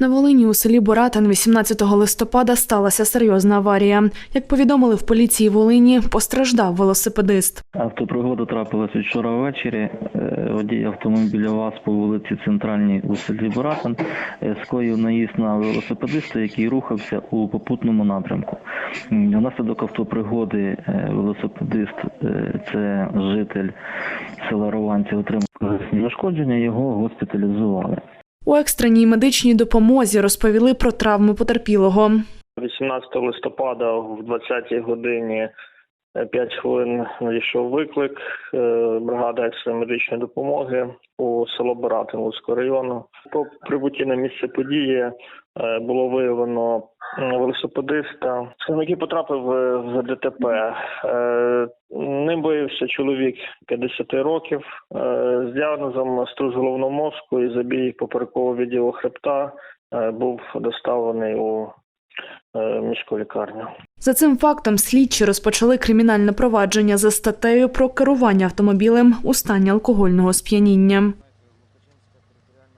На Волині у селі Боратин 18 листопада сталася серйозна аварія. Як повідомили в поліції Волині, постраждав велосипедист. Автопригода трапилася вчора ввечері. Е, Водій автомобіля ВАЗ по вулиці Центральній у селі Буратин е, скоїв наїзд на велосипедиста, який рухався у попутному напрямку. Внаслідок автопригоди е, велосипедист, це житель села Рованці, отримав зашкодження, його госпіталізували. У екстреній медичній допомозі розповіли про травму потерпілого. 18 листопада в 20-й годині 5 хвилин надійшов виклик Бригада бригади екстреної медичної допомоги у село Боратин Луцького району. По прибутті на місце події е, було виявлено велосипедиста, який потрапив е, в ДТП. Е, Ним виявився чоловік 50 років е, з діагнозом струс головного мозку і забій поперекового відділу хребта. е, Був доставлений у е, міську лікарню. За цим фактом слідчі розпочали кримінальне провадження за статтею про керування автомобілем у стані алкогольного сп'яніння.